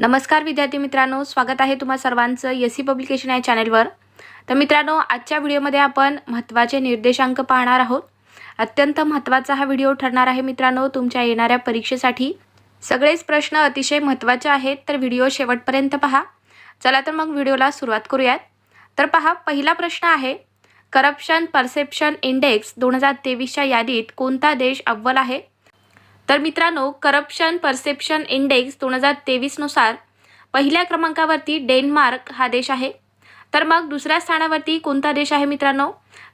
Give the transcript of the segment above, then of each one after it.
नमस्कार विद्यार्थी मित्रांनो स्वागत आहे तुम्हा सर्वांचं एस सी पब्लिकेशन या चॅनलवर. तर मित्रांनो आजच्या व्हिडिओमध्ये आपण महत्त्वाचे निर्देशांक पाहणार आहोत. अत्यंत महत्त्वाचा हा व्हिडिओ ठरणार आहे मित्रांनो तुमच्या येणाऱ्या परीक्षेसाठी. सगळेच प्रश्न अतिशय महत्त्वाचे आहेत तर व्हिडिओ शेवटपर्यंत पहा. चला तर मग व्हिडिओला सुरुवात करूयात. तर पहा पहिला प्रश्न आहे करप्शन परसेप्शन इंडेक्स दोन हजार तेवीसच्या यादीत कोणता देश अव्वल आहे? तर मित्रांनो करप्शन परसेप्शन इंडेक्स दोन हजार तेवीसनुसार पहिल्या क्रमांकावरती डेन्मार्क हा देश आहे. तर मग दुसऱ्या स्थानावरती कोणता देश आहे मित्रांनो?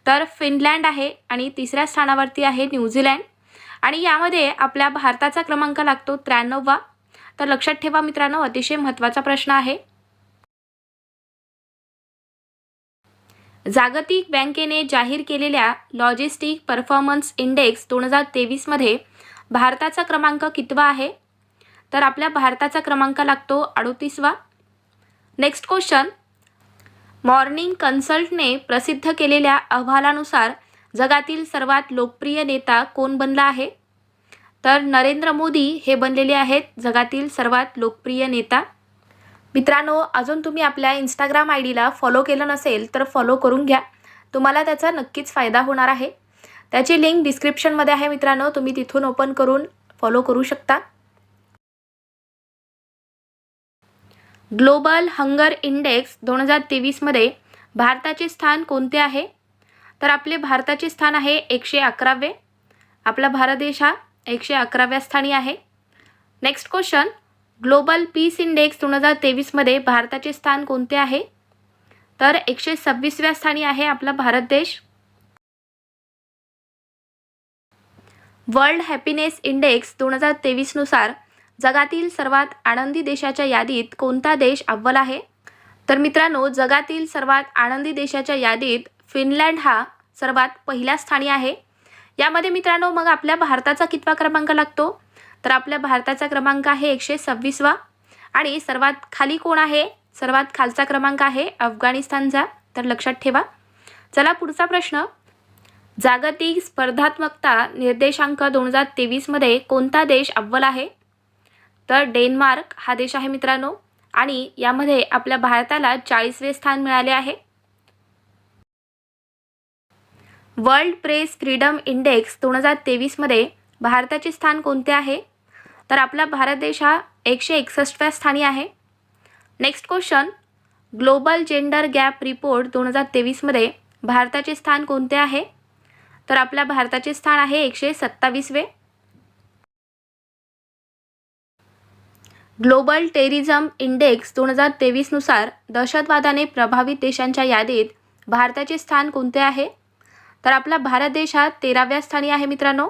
तर फिनलँड आहे आणि तिसऱ्या स्थानावरती आहे न्यूझीलँड. आणि यामध्ये आपल्या भारताचा क्रमांक लागतो त्र्याण्णववा. तर लक्षात ठेवा मित्रांनो अतिशय महत्त्वाचा प्रश्न आहे. जागतिक बँकेने जाहीर केलेल्या लॉजिस्टिक परफॉर्मन्स इंडेक्स दोन हजार तेवीसमध्ये भारताचा क्रमांक कितवा आहे? तर आपल्या भारताचा क्रमांक लागतो अडोतीसवा. नेक्स्ट क्वेश्चन मॉर्निंग कन्सल्टने प्रसिद्ध केलेल्या अहवालानुसार जगातील सर्वात लोकप्रिय नेता कोण बनला आहे? तर नरेंद्र मोदी हे बनलेले आहेत जगातील सर्वात लोकप्रिय नेता. मित्रांनो अजून तुम्ही आपल्या इंस्टाग्राम आय डीला फॉलो केलं नसेल तर फॉलो करून घ्या. तुम्हाला त्याचा नक्कीच फायदा होणार आहे. त्याची लिंक डिस्क्रिप्शनमध्ये आहे मित्रांनो. तुम्ही तिथून ओपन करून फॉलो करू शकता. ग्लोबल हंगर इंडेक्स दोन हजार तेवीसमध्ये भारताचे स्थान कोणते आहे? तर आपले भारताचे स्थान आहे एकशे अकरावे. आपला भारत देश हा एकशे अकराव्या स्थानी आहे. Next question global peace index दोन हजार तेवीसमध्ये भारताचे स्थान कोणते आहे? तर एकशे सव्वीसव्या स्थानी आहे आपला भारत देश. वर्ल्ड हॅपीनेस इंडेक्स दोन हजार तेवीसनुसार जगातील सर्वात आनंदी देशाच्या यादीत कोणता देश अव्वल आहे? तर मित्रांनो जगातील सर्वात आनंदी देशाच्या यादीत फिनलँड हा सर्वात पहिल्या स्थानी आहे. यामध्ये मित्रांनो मग आपल्या भारताचा कितवा क्रमांक लागतो? तर आपल्या भारताचा क्रमांक आहे एकशे सव्वीसवा. आणि सर्वात खाली कोण आहे? सर्वात खालचा क्रमांक आहे अफगाणिस्तानचा. तर लक्षात ठेवा. चला पुढचा प्रश्न. जागतिक स्पर्धात्मकता निर्देशांक दोन हजार तेवीसमध्ये कोणता देश अव्वल आहे? तर डेन्मार्क हा देश आहे मित्रांनो. आणि यामध्ये आपल्या भारताला चाळीसवे स्थान मिळाले आहे. वर्ल्ड प्रेस फ्रीडम इंडेक्स दोन हजार तेवीसमध्ये भारताचे स्थान कोणते आहे? तर आपला भारत देश हा एकशे एकसष्टव्या स्थानी आहे. Next question global gender gap report दोन हजार तेवीसमध्ये भारताचे स्थान कोणते आहे? तर आपल्या भारताचे स्थान आहे एकशे सत्तावीसवे ग्लोबल टेरिझम इंडेक्स दोन हजार तेवीसनुसार दहशतवादाने प्रभावित देशांच्या यादीत भारताचे स्थान कोणते आहे? तर आपला भारत देश हा तेराव्या स्थानी आहे मित्रांनो.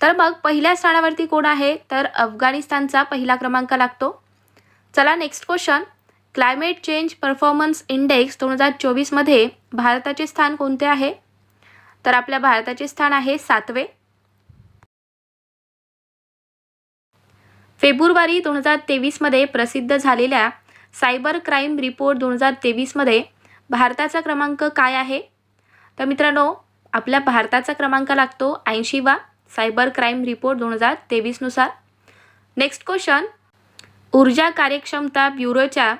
तर मग पहिल्या स्थानावरती कोण आहे? तर अफगाणिस्तानचा पहिला क्रमांक लागतो. चला next question climate change performance index दोन हजार चोवीसमध्ये भारताचे स्थान कोणते आहे? तर आपल्या भारताचे स्थान आहे सातवे. फेब्रुवारी दोन हजार तेवीसमध्ये प्रसिद्ध झालेल्या सायबर क्राईम रिपोर्ट दोन हजार तेवीसमध्ये भारताचा क्रमांक काय आहे? तर मित्रांनो आपल्या भारताचा क्रमांक लागतो ऐंशीवा सायबर क्राईम रिपोर्ट दोन हजार तेवीसनुसार नेक्स्ट क्वेश्चन ऊर्जा कार्यक्षमता ब्युरोच्या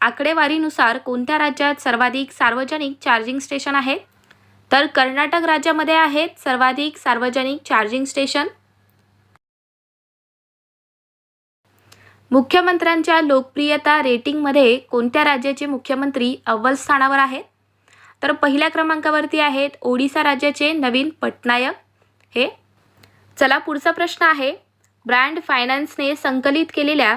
आकडेवारीनुसार कोणत्या राज्यात सर्वाधिक सार्वजनिक चार्जिंग स्टेशन आहेत? तर कर्नाटक राज्यामध्ये आहेत सर्वाधिक सार्वजनिक चार्जिंग स्टेशन. मुख्यमंत्र्यांच्या लोकप्रियता रेटिंगमध्ये कोणत्या राज्याचे मुख्यमंत्री अव्वल स्थानावर आहेत? तर पहिल्या क्रमांकावरती आहेत ओडिसा राज्याचे नवीन पटनायक. हे चला पुढचा प्रश्न आहे. ब्रँड फायनान्सने संकलित केलेल्या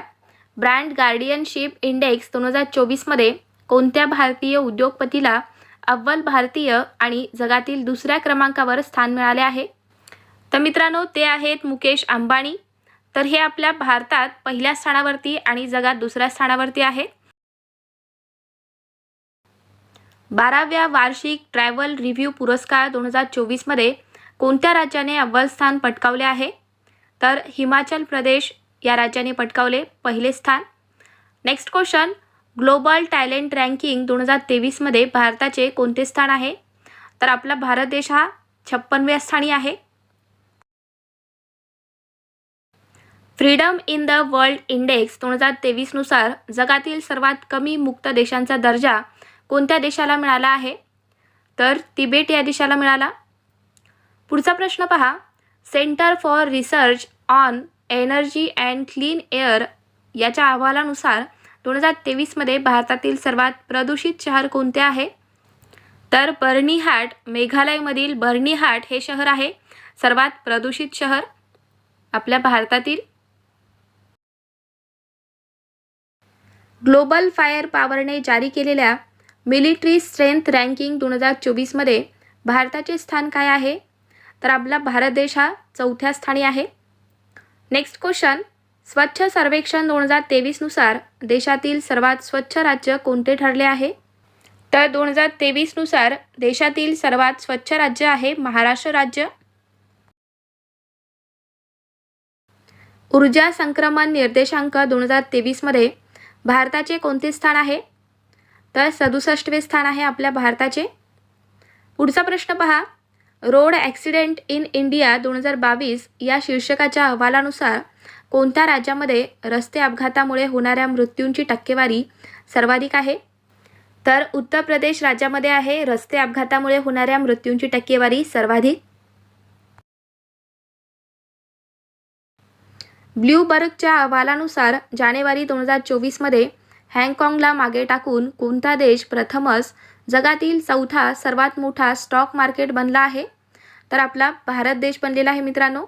ब्रँड गार्डियनशिप इंडेक्स दोन हजार चोवीसमध्ये कोणत्या भारतीय उद्योगपतीला अव्वल भारतीय आणि जगातील दुसऱ्या क्रमांकावर स्थान मिळाले आहे. तर मित्रांनो ते आहेत मुकेश अंबाणी तर हे आपल्या भारतात पहिल्या स्थानावरती आणि जगात दुसऱ्या स्थानावरती आहे. बाराव्या वार्षिक ट्रॅव्हल रिव्ह्यू पुरस्कार दोन हजार चोवीसमध्ये कोणत्या राज्याने अव्वल स्थान पटकावले आहे? तर हिमाचल प्रदेश या राज्याने पटकावले पहिले स्थान. Next question global talent ranking दोन हजार तेवीसमध्ये भारताचे कोणते स्थान आहे? तर आपला भारत देश हा छप्पनव्या स्थानी आहे. Freedom in the world index दोन हजार तेवीसनुसार जगातील सर्वात कमी मुक्त देशांचा दर्जा कोणत्या देशाला मिळाला आहे? तर तिबेट या देशाला मिळाला. पुढचा प्रश्न पहा. Centre for research on energy and clean air याच्या अहवालानुसार दोन हजार तेवीसमध्ये भारतातील सर्वात प्रदूषित शहर कोणते आहे? तर बर्नीहाट मेघालयमधील बर्नीहाट हे शहर आहे. सर्वात प्रदूषित शहर आपल्या भारतातील? ग्लोबल फायर पॉवरने जारी केलेल्या मिलिटरी स्ट्रेंथ रँकिंग दोन हजार चोवीसमध्ये भारताचे स्थान काय आहे? तर आपला भारत देश हा चौथ्या स्थानी आहे. Next question. स्वच्छ सर्वेक्षण दोन हजार तेवीसनुसार देशातील सर्वात स्वच्छ राज्य कोणते ठरले आहे? तर दोन हजार तेवीसनुसार देशातील सर्वात स्वच्छ राज्य आहे महाराष्ट्र राज्य. ऊर्जा संक्रमण निर्देशांक दोन हजार तेवीसमध्ये भारताचे कोणते स्थान आहे? तर सदुसष्टवे स्थान आहे आपल्या भारताचे. पुढचा प्रश्न पहा. रोड ॲक्सिडेंट इन इंडिया दोन हजार बावीस या शीर्षकाच्या अहवालानुसार कोणत्या राज्यामध्ये रस्ते अपघातामुळे होणाऱ्या मृत्यूंची टक्केवारी सर्वाधिक आहे? तर उत्तर प्रदेश राज्यामध्ये आहे रस्ते अपघातामुळे होणाऱ्या मृत्यूंची टक्केवारी सर्वाधिक. ब्ल्यूबर्गच्या अहवालानुसार जानेवारी दोन हजार चोवीसमध्ये हँगकाँगला मागे टाकून कोणता देश प्रथमच जगातील चौथा सर्वात मोठा स्टॉक मार्केट बनला आहे? तर आपला भारत देश बनलेला आहे मित्रांनो.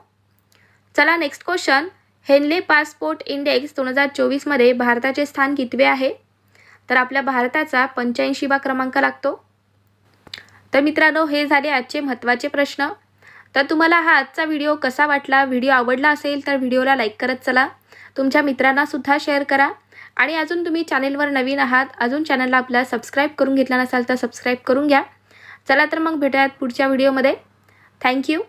चला next question Henley passport index दोन हजार चोवीसमध्ये भारताचे स्थान कितवे आहे? तर आपल्या भारताचा पंच्याऐंशीवा क्रमांक लागतो. तर मित्रांनो हे झाले आजचे महत्त्वाचे प्रश्न. तर तुम्हाला हा आजचा व्हिडिओ कसा वाटला? व्हिडिओ आवडला असेल तर व्हिडिओला लाईक करत चला. तुमच्या मित्रांनासुद्धा शेअर करा. आणि अजून तुम्ही चॅनेलवर नवीन आहात अजून चॅनलला आपला सबस्क्राईब करून घेतला नसाल तर सबस्क्राईब करून घ्या. चला तर मग भेटूयात पुढच्या व्हिडिओमध्ये. थँक्यू